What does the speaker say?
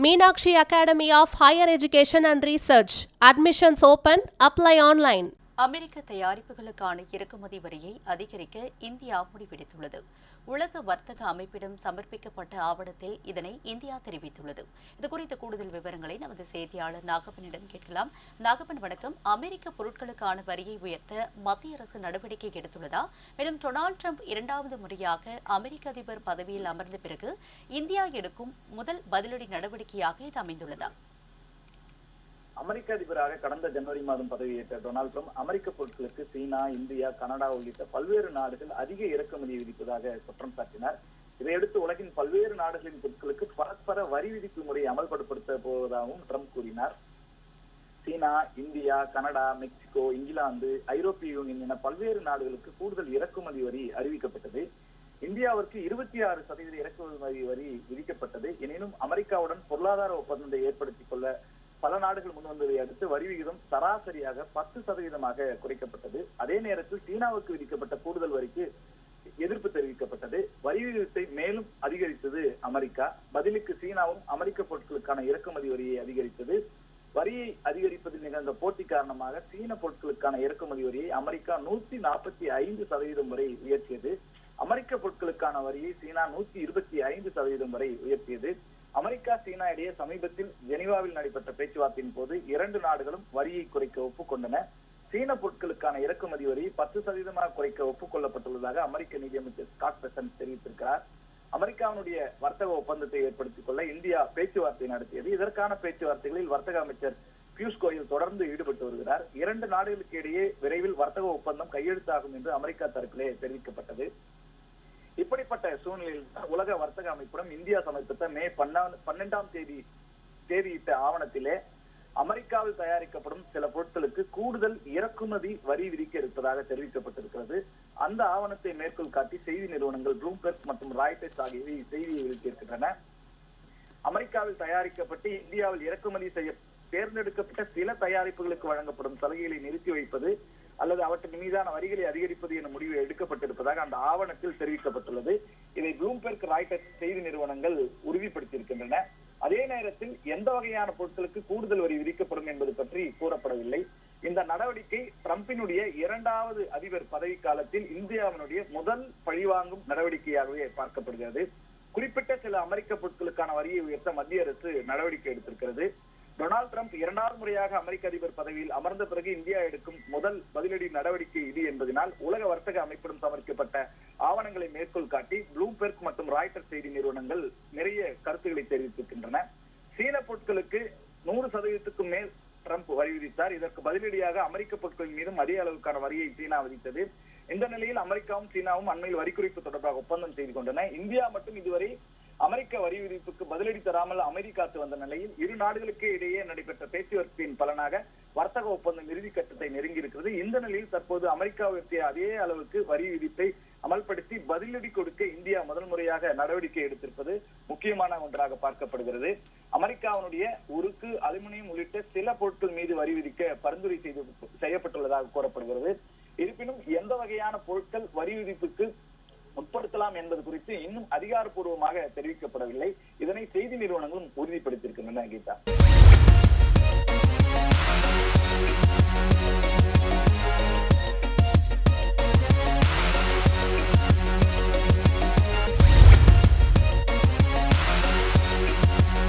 Meenakshi Academy of Higher Education and Research. Admissions open. Apply online. அமெரிக்க தயாரிப்புகளுக்கான இறக்குமதி வரியை அதிகரிக்க India முடிவெடுத்துள்ளது. உலக வர்த்தக அமைப்பிடம் சமர்ப்பிக்கப்பட்ட ஆவணத்தில் இதனை இந்தியா தெரிவித்துள்ளது. இதுகுறித்த கூடுதல் விவரங்களை நமது செய்தியாளர் நாகப்பனிடம் கேட்கலாம். நாகப்பன் வணக்கம். அமெரிக்க பொருட்களுக்கான வரியை உயர்த்த மத்திய அரசு நடவடிக்கை எடுத்துள்ளதா? மேலும் டொனால்டு ட்ரம்ப் இரண்டாவது முறையாக அமெரிக்க அதிபர் பதவியில் அமர்ந்த பிறகு இந்தியா எடுக்கும் முதல் பதிலடி நடவடிக்கையாக இது அமைந்துள்ளதா? அமெரிக்க அதிபராக கடந்த ஜனவரி மாதம் பதவியேற்ற டொனால்ட் ட்ரம்ப் அமெரிக்க பொருட்களுக்கு சீனா இந்தியா கனடா உள்ளிட்ட பல்வேறு நாடுகள் அதிக இறக்குமதி விதிப்பதாக குற்றம் சாட்டினார். இதையடுத்து உலகின் பல்வேறு நாடுகளின் பொருட்களுக்கு பரஸ்பர வரி விதிப்பு முறையை அமல்படுத்த போவதாகவும் ட்ரம்ப் கூறினார். சீனா இந்தியா கனடா மெக்சிகோ இங்கிலாந்து ஐரோப்பிய யூனியன் என பல்வேறு நாடுகளுக்கு கூடுதல் இறக்குமதி வரி அறிவிக்கப்பட்டது. இந்தியாவிற்கு இருபத்தி ஆறு சதவீத இறக்குமதி வரி விதிக்கப்பட்டது. எனினும் அமெரிக்காவுடன் பொருளாதார ஒப்பந்தத்தை ஏற்படுத்திக் கொள்ள பல நாடுகள் முன் வந்ததை அடுத்து வரி விகிதம் சராசரியாக பத்து சதவீதமாக குறைக்கப்பட்டது. அதே நேரத்தில் சீனாவுக்கு விதிக்கப்பட்ட கூடுதல் வரிக்கு எதிர்ப்பு தெரிவிக்கப்பட்டது. வரி விகிதத்தை மேலும் அதிகரித்தது அமெரிக்கா. பதிலுக்கு சீனாவும் அமெரிக்க பொருட்களுக்கான இறக்குமதி வரியை அதிகரித்தது. வரியை அதிகரிப்பதில் நிகழ்ந்த போட்டி காரணமாக சீன பொருட்களுக்கான இறக்குமதி வரியை அமெரிக்கா நூத்தி நாற்பத்தி ஐந்து சதவீதம் வரை உயர்த்தியது. அமெரிக்க பொருட்களுக்கான வரியை சீனா நூத்தி இருபத்தி ஐந்து சதவீதம் வரை உயர்த்தியது. அமெரிக்கா சீனா இடையே சமீபத்தில் ஜெனீவாவில் நடைபெற்ற பேச்சுவார்த்தையின் போது இரண்டு நாடுகளும் வரியை குறைக்க ஒப்புக்கொண்டன. சீன பொருட்களுக்கான இறக்குமதி வரி பத்து சதவீதமாக குறைக்க ஒப்புக்கொள்ளப்பட்டுள்ளதாக அமெரிக்க நிதியமைச்சர் ஸ்காட் பெசன் தெரிவித்திருக்கிறார். அமெரிக்காவினுடைய வர்த்தக ஒப்பந்தத்தை ஏற்படுத்திக் கொள்ள இந்தியா பேச்சுவார்த்தை நடத்தியது. இதற்கான பேச்சுவார்த்தைகளில் வர்த்தக அமைச்சர் பியூஷ் கோயல் தொடர்ந்து ஈடுபட்டு வருகிறார். இரண்டு நாடுகளுக்கு இடையே விரைவில் வர்த்தக ஒப்பந்தம் கையெழுத்தாகும் என்று அமெரிக்கா தரப்பிலே தெரிவிக்கப்பட்டது. இப்படிப்பட்ட சூழ்நிலையில் உலக வர்த்தக அமைப்பிடம் இந்தியா சமர்ப்பித்த மே பன்னெண்டாம் தேதி தேதியிட்ட ஆவணத்திலே அமெரிக்காவில் தயாரிக்கப்படும் சில பொருட்களுக்கு கூடுதல் இறக்குமதி வரி விதிக்க இருப்பதாக தெரிவிக்கப்பட்டிருக்கிறது. அந்த ஆவணத்தை மேற்கோள் காட்டி செய்தி நிறுவனங்கள் ப்ளூம்பெர்க் மற்றும் ராய்டர்ஸ் ஆகியவை செய்தியை வெளியிட்டிருக்கின்றன. அமெரிக்காவில் தயாரிக்கப்பட்டு இந்தியாவில் இறக்குமதி செய்ய தேர்ந்தெடுக்கப்பட்ட சில தயாரிப்புகளுக்கு வழங்கப்படும் சலுகைகளை நிறுத்தி வைப்பது அல்லது அவற்றின் மீதான வரிகளை அதிகரிப்பது என முடிவு எடுக்கப்பட்டிருப்பதாக அந்த ஆவணத்தில் தெரிவிக்கப்பட்டுள்ளது. இதை ப்ளூம்பெர்க் ராய்டர் செய்தி நிறுவனங்கள் உறுதிப்படுத்தியிருக்கின்றன. அதே நேரத்தில் எந்த வகையான பொருட்களுக்கு கூடுதல் வரி விதிக்கப்படும் என்பது பற்றி கூறப்படவில்லை. இந்த நடவடிக்கை ட்ரம்பினுடைய இரண்டாவது அதிபர் பதவி காலத்தில் இந்தியாவினுடைய முதல் பழிவாங்கும் நடவடிக்கையாகவே பார்க்கப்படுகிறது. குறிப்பிட்ட சில அமெரிக்க பொருட்களுக்கான வரியை உயர்த்த மத்திய அரசு நடவடிக்கை எடுத்திருக்கிறது. டொனால்டு ட்ரம்ப் இரண்டாவது முறையாக அமெரிக்க அதிபர் பதவியில் அமர்ந்த பிறகு இந்தியா எடுக்கும் முதல் பதிலடி நடவடிக்கை இது என்பதனால் உலக வர்த்தக அமைப்பிடம் சமர்ப்பிக்கப்பட்ட ஆவணங்களை மேற்கோள் காட்டி ப்ளூம்பெர்க் மற்றும் ராய்டர் செய்தி நிறுவனங்கள் நிறைய கருத்துக்களை தெரிவித்திருக்கின்றன. சீன பொருட்களுக்கு நூறு சதவீதத்துக்கும் மேல் ட்ரம்ப் வரி விதித்தார் இதற்கு பதிலடியாக அமெரிக்க பொருட்களின் மீதும் அதே அளவுக்கான வரியை சீனா விதித்தது. இந்த நிலையில் அமெரிக்காவும் சீனாவும் அண்மையில் வரி குறைப்பு தொடர்பாக ஒப்பந்தம் செய்து கொண்டன. இந்தியா மட்டும் இதுவரை அமெரிக்க வரி விதிப்புக்கு பதிலடி தராமல் அமைதி காத்து வந்த நிலையில் இரு நாடுகளுக்கு இடையே நடைபெற்ற பேச்சுவார்த்தையின் பலனாக வர்த்தக ஒப்பந்தம் இறுதி கட்டத்தை நெருங்கி இருக்கிறது. இந்த நிலையில் தற்போது அமெரிக்கா உயர்த்திய அதே அளவுக்கு வரி விதிப்பை அமல்படுத்தி பதிலடி கொடுக்க இந்தியா முதல் முறையாக நடவடிக்கை எடுத்திருப்பது முக்கியமான ஒன்றாக பார்க்கப்படுகிறது. அமெரிக்காவினுடைய உருக்கு அலுமினியம் உள்ளிட்ட சில பொருட்கள் மீது வரி விதிக்க பரிந்துரை செய்து செய்யப்பட்டுள்ளதாக கூறப்படுகிறது. இருப்பினும் எந்த வகையான பொருட்கள் வரி விதிப்புக்கு உட்படுத்தலாம் என்பது குறித்து இன்னும் அதிகாரப்பூர்வமாக தெரிவிக்கப்படவில்லை. இதனை செய்தி நிறுவனங்களும் உறுதிப்படுத்தியிருக்கின்றன கீதா.